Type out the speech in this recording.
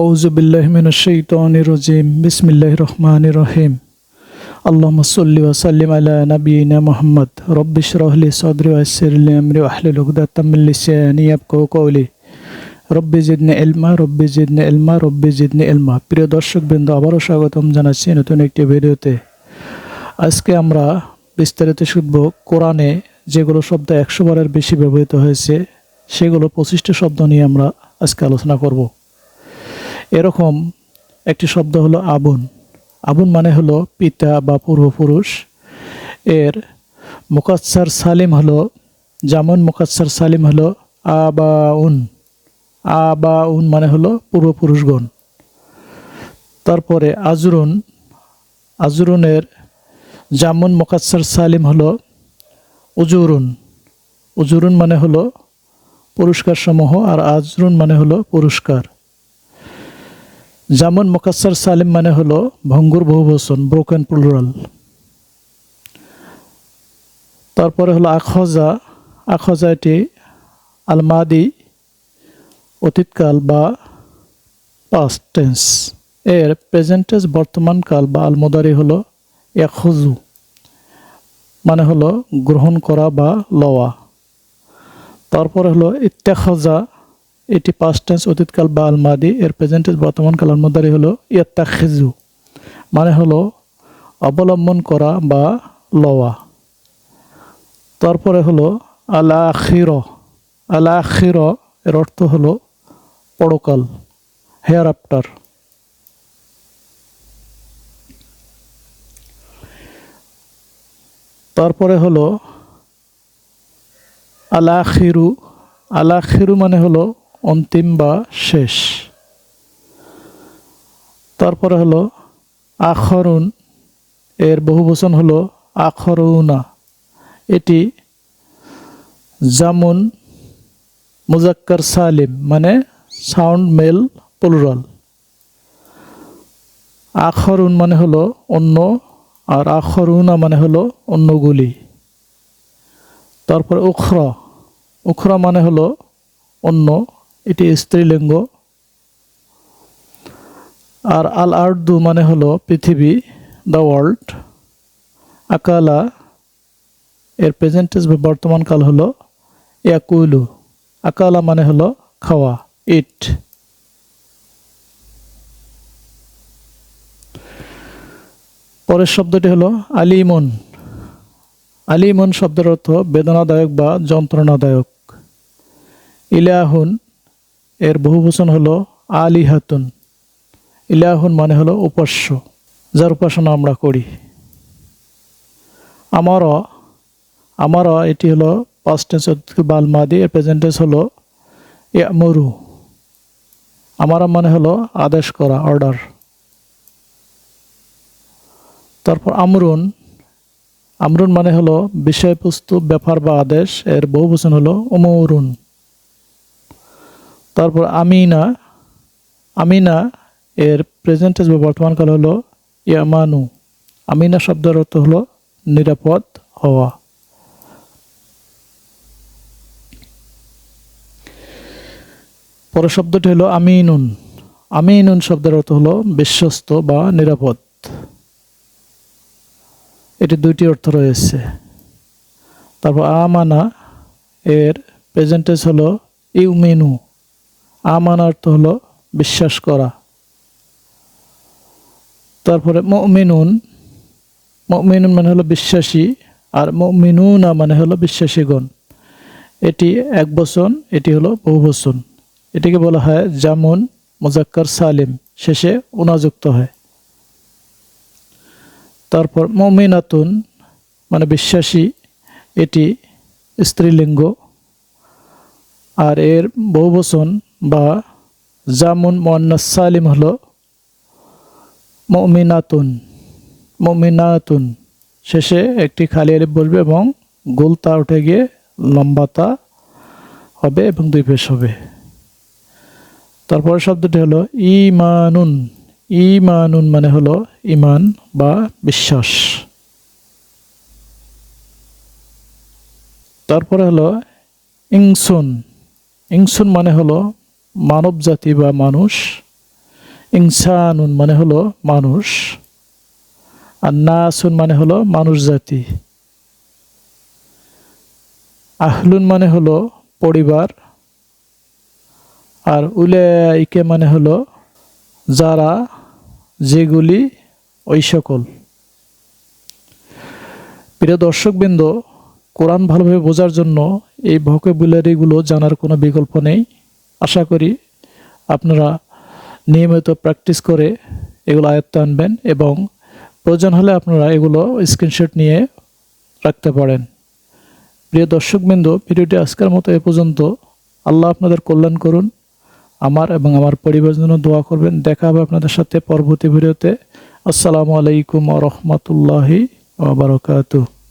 আউজুবিল্লাহমিনশাইতানিরজিম বিসমিল্লাহ রহমান রহিম। আল্লাহ সাল্লি ওসাল্লিম আলা নবীনা মোহাম্মদ। রব্বিশ এলমা এলমা এলমা আবারও স্বাগতম জানাচ্ছি নতুন একটি ভিডিওতে। আজকে আমরা বিস্তারিত শুনব কোরআনে যেগুলো শব্দ একশো বারের বেশি ব্যবহৃত হয়েছে, সেগুলো পঁচিশটি শব্দ নিয়ে আমরা আজকে আলোচনা করব। এরকম একটি শব্দ হলো আবুন। আবুন মানে হলো পিতা বা পূর্বপুরুষ। এর মুকাচ্ছার সালিম হলো, যেমন মুকাচ্ছার সালিম হলো আবাউন। আবাউন মানে হলো পূর্বপুরুষগণ। তারপরে আজরুন। আজরুনের জামুন মোকাচ্ছার সালিম হলো উজুরুন। উজুরুন মানে হলো পুরস্কার সমূহ আর আজরুন মানে হলো পুরস্কার। জামুন মোকাচ্ছার সালিম মানে হলো ভঙ্গুর বহুবচন ব্রোকেন প্লুরাল তারপরে হলো আখজা আখজা এটি আলমাদি, অতীতকাল বা পাস্ট টেন্স এর প্রেজেন্ট টেন্স বর্তমান কাল বা আলমোদারি হলো ইয়াখুজু মানে হলো গ্রহণ করা বা লওয়া। তারপরে হলো ইত্তেখজা এটি পাস্ট টেন্স অতীতকাল বা আলমাদি, এর প্রেজেন্ট টেন্স বর্তমান কাল আলমোদারি হলো ইয়াত্তাখিজু মানে হলো অবলম্বন করা বা লওয়া। তারপরে হলো আলা আখির আলা আখির এর অর্থ হলো পরকাল হেয়ার আফটার তারপরে হলো আলাখিরু আলাখিরু মানে হলো অন্তিম বা শেষ। তারপরে হলো আখরুন। এর বহুবচন হলো আখরুনা। এটি জামুন, মুজাক্কার সালিম মানে সাউন্ড মেল প্লুরাল। আখরুন মানে হলো অন্য, আর আখরুনা মানে হলো অন্যগুলি তারপর উখরা। উখরা মানে হলো অন্য এটি স্ত্রীলিঙ্গ। আর আল আর্দু মানে হলো পৃথিবী দ্য ওয়ার্ল্ড আকালা, এর প্রেজেন্টেজ বা বর্তমান কাল হলো ইয়াকুলু। আকালা মানে হলো খাওয়া ইট পরের শব্দটি হলো আলিমন। আলিমন শব্দের অর্থ বেদনাদায়ক বা যন্ত্রণাদায়ক। ইলাহুন এর বহুবচন হলো আলিহাতুন। ইলাহুন মানে হলো উপাস্য, যার উপাসনা আমরা করি। আমার আমারও এটি হলো পাস্ট টেন্স বালমাদি এর প্রেজেন্ট টেন্স হলো ইয়ামরু। আমারা মানে হলো আদেশ করা অর্ডার তারপর আমরুন আমরুন মানে হলো বিষয়বস্তু, ব্যাপার বা আদেশ, এর বহু বচন হলো অমরুন তারপর আমিনা আমিনা এর প্রেজেন্ট বা বর্তমান কাল হলো ইয়ামানু। আমিনা শব্দের অর্থ হলো নিরাপদ হওয়া। পরের শব্দটি হলো আমিনুন। আমিনুন শব্দের অর্থ হলো বিশ্বস্ত বা নিরাপদ। এটি দুইটি অর্থ রয়েছে। তারপর আমানা এর প্রেজেন্টেজ হলো ইউমিনু। আমানা অর্থ হলো বিশ্বাস করা। তারপরে মমিনুন মমিনুন মানে হলো বিশ্বাসী, আর মমিনুনা মানে হলো বিশ্বাসীগণ। এটি এক বচন, এটি হলো বহু বচন। এটিকে বলা হয় জামুন, মুজাক্কার সালিম। শেষে উনাযুক্ত হয়। তারপর মমিনাতুন মানে বিশ্বাসী, এটি স্ত্রীলিঙ্গ। আর এর বহুবচন বা জামুন মোয়ান্নাস সালিম হলো মমিনাতুন মমিনাতুন। শেষে একটি খালি আলিফ বসবে এবং গোলতা উঠে গিয়ে লম্বাতা হবে এবং দুই পেশ হবে। তারপরে শব্দটি হলো ইমানুন ইমানুন মানে হলো ইমান বা বিশ্বাস। তারপরে হলো ইংসুন। ইংসুন মানে হলো মানব জাতি বা মানুষ, ইনসানুন মানে হলো মানুষ, আর নাসুন মানে হলো মানুষ জাতি আহলুন মানে হলো পরিবার, আর উলাইকে মানে হলো যারা, যেগুলি ওই সকল। প্রিয় দর্শকবৃন্দ, কোরআন ভালোভাবে বোঝার জন্য এই ভোকেবুলারিগুলো জানার কোনো বিকল্প নেই। আশা করি আপনারা নিয়মিত প্র্যাকটিস করে এগুলো আয়ত্ত আনবেন এবং প্রয়োজন হলে আপনারা এগুলো স্ক্রিনশট নিয়ে রাখতে পারেন। প্রিয় দর্শকবৃন্দ, ভিডিওটি আজকের মতো এ পর্যন্ত। আল্লাহ আপনাদের কল্যাণ করুন। আমার এবং আমার পরিবারের জন্য দোয়া করবেন। দেখা হবে আপনাদের সাথে পরবর্তী ভিডিওতে। আসসালামু আলাইকুম রহমতুল্লাহি বারকাতুহ।